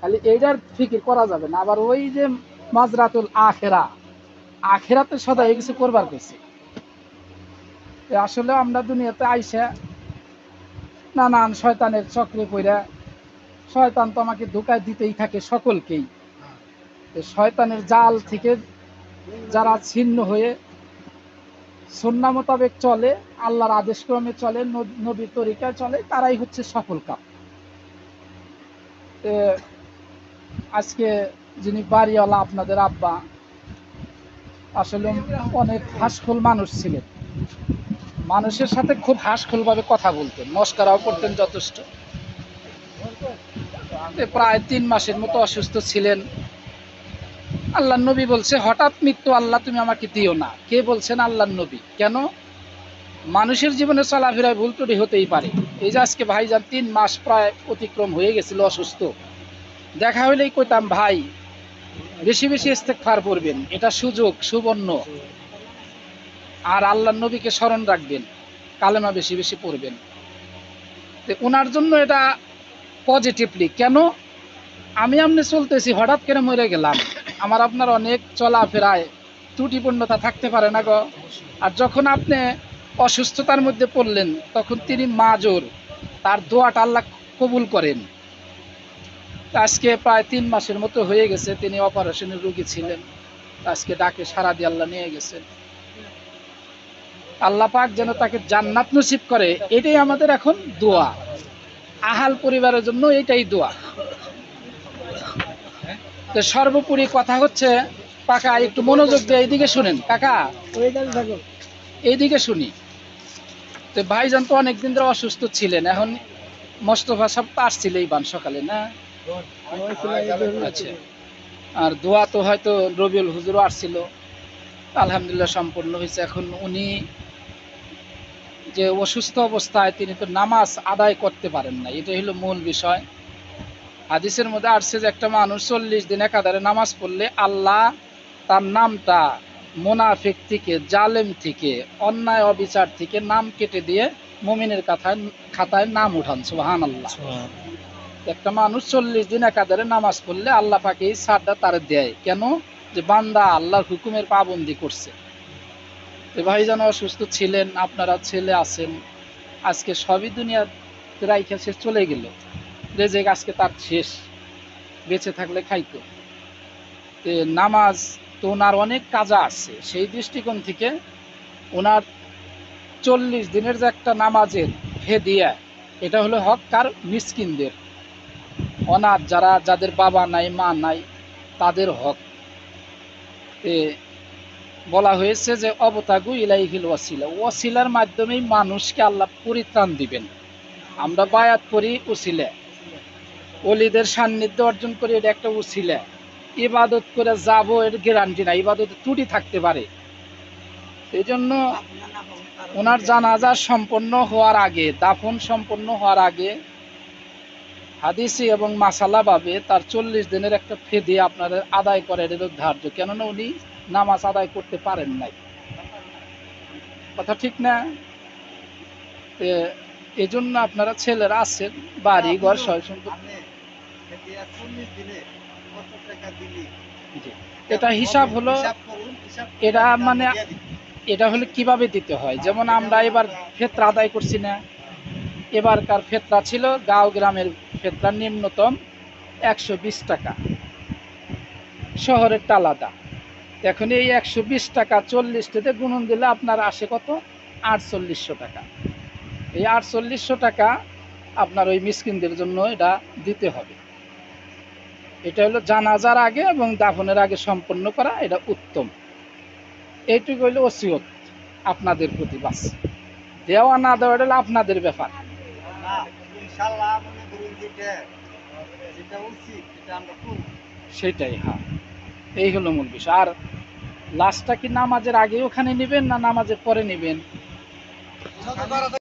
খালি এইটার ফিকির করা যাবে না। আবার ওই যে মাজরাতুল আখেরা, আখেরাতে সদা এই কিছু করবার কইছে। আসলে আমরা দুনিয়াতে আইসা নানান শয়তানের চক্রে পইরা, শয়তান তো আমাকে ধোকায় দিতেই থাকে সকলকেই। শয়তানের জাল থেকে যারা ছিন্ন হয়ে সন্না মোতাবেক চলে, আল্লাহর আদেশক্রমে চলে, নব- নবীর তরিকায় চলে, তারাই হচ্ছে সফল কাপ আজকে যিনি বাড়িওয়ালা আপনাদের আব্বা, আসলে অনেক হাসখোল মানুষ ছিলেন। মানুষের সাথে খুব হাসখোল ভাবে কথা বলতেন, মস্কারাও করতেন যথেষ্ট। প্রায় তিন মাসের মতো অসুস্থ ছিলেন। আল্লাহ নবী বলছে, হঠাৎ মৃত্যু আল্লাহ, তুমি আমাকে দিও না। কে বলছেন আল্লাহ নবী? কেন? মানুষের জীবনে চলাফেরায় ভুল ত্রুটি হতেই পারে। এই যে আজকে ভাইজান তিন মাস প্রায় অতিক্রম হয়ে গেছিল, অসুস্থ। দেখা হইলেই কইতাম, ভাই, বেশি বেশি ইস্তেকফার পড়বেন। এটা সুযোগ, সুবর্ণ। আর আল্লাহ নবীকে স্মরণ রাখবেন। কালেমা বেশি বেশি পড়বেন। তো ওনার জন্য এটা পজিটিভলি কেন? আমি আমনে চলতেছি, হঠাৎ করে মরে গেলাম। আমার আপনার অনেক চলাফেরায় ত্রুটিপূর্ণতা থাকতে পারে না গো। আর যখন আপনি অসুস্থতার মধ্যে পড়লেন তখন তিনি মাজোর। তার দোয়াটা আল্লাহ কবুল করেন। আজকে প্রায় তিন মাসের মতো হয়ে গেছে তিনি অপারেশনের রুগী ছিলেন। আজকে ডাকে সারা দিয়ে আল্লাহ নিয়ে গেছেন। আল্লাহ পাক যেন তাকে জান্নাত নসিব করে এটাই আমাদের এখন দোয়া। আহাল পরিবারের জন্য এটাই দোয়া। তো সর্বোপরি কথা হচ্ছে কাকা একটু মনোযোগ দিয়ে এইদিকে শুনেন। কাকা এইদিকে শুনি। তো ভাইজান তো অনেকদিন ধরে অসুস্থ ছিলেন, এখন মোস্তফা সাহেব তো আসছিল এই বান সকালে, না? আচ্ছা। আর দোয়া তো হয়তো রবিউল হুজুরও আসছিল, আলহামদুলিল্লাহ সম্পূর্ণ হয়েছে। এখন উনি যে অসুস্থ অবস্থায় তিনি তো নামাজ আদায় করতে পারেন না এটা হলো মূল বিষয়। হাদিসের মধ্যে আসছে যে একটা মানুষ চল্লিশ দিন একাধারে নামাজ পড়লে আল্লাহ তার নামটা মোনাফিক থেকে জালেম থেকে অন্যায় অবিচার থেকে নাম কেটে দিয়ে মুমিনের কথায় খাতায় নাম উঠান সুবাহান আল্লাহ একটা মানুষ চল্লিশ দিন একাধারে নামাজ পড়লে আল্লাহ পাকে এই সারটা তার দেয়। কেন? যে বান্দা আল্লাহর হুকুমের পাবন্দি করছে। ভাই যেন অসুস্থ ছিলেন আপনারা ছেলে আছেন আজকে সবই দুনিয়া রাইখা শেষ চলে গেল। রেজেক আজকে তার শেষ। বেঁচে থাকলে খাইতো। নামাজ তো ওনার অনেক কাজা আছে। সেই দৃষ্টিকোণ থেকে ওনার চল্লিশ দিনের যে একটা নামাজের হেদিয়া, এটা হলো হক কার মিসকিনদের। অনাথ যারা, যাদের বাবা নাই, মা নাই, তাদের হক। এ, বলা হয়েছে যে, অবতাগু ইলাইহিল ওয়াসিলা। ওয়াসিলার মাধ্যমেই মানুষকে আল্লাহ পরিত্রাণ দিবেন। আমরা বায়াত করি উসিলে অলিদের সান্নিধ্য অর্জন করি, এটা একটা উসিলে ইবাদত করে যাব এর গ্যারান্টি না ইবাদতে ত্রুটি থাকতে পারে এই জন্য ওনার জানাজা সম্পন্ন হওয়ার আগে, দাফন সম্পন্ন হওয়ার আগে হাদিসি এবং মাসালা ভাবে তার চল্লিশ দিনের একটা ফেদি আপনাদের আদায় করে এটা ধার্য, কেননা উনি নামাজ আদায় করতে পারেন নাই কথা ঠিক না এই জন্য আপনারা ছেলেরা আছেন, বাড়ি, ঘর জি। এটা হিসাব হলো এটা মানে এটা হলো কীভাবে দিতে হয়? যেমন আমরা এবার ফেতরা আদায় করছি না। এবারকার ফেতরা ছিল গাঁও গ্রামের ফেতরা নিম্নতম একশো বিশ টাকা। শহরেরটা আলাদা। এখন এই একশো বিশ টাকা চল্লিশটাতে গুণন দিলে আপনার আসে কত? আটচল্লিশশো টাকা। এই আটচল্লিশশো টাকা আপনার ওই মিসকিনদের জন্য এটা দিতে হবে। এটা হলো জানাজার আগে এবং দাফনের আগে সম্পন্ন করা, এটা উত্তম। এইটুকু হইল ওসিয়ত আপনাদের প্রতি, বাস। দেওয়া না দেওয়া হলো আপনাদের ব্যাপার। সেটাই হ্যাঁ। এই হলো মূল বিষয়। আর লাস্টটা কি নামাজের আগে ওখানে নেবেন না নামাজের পরে নেবেন?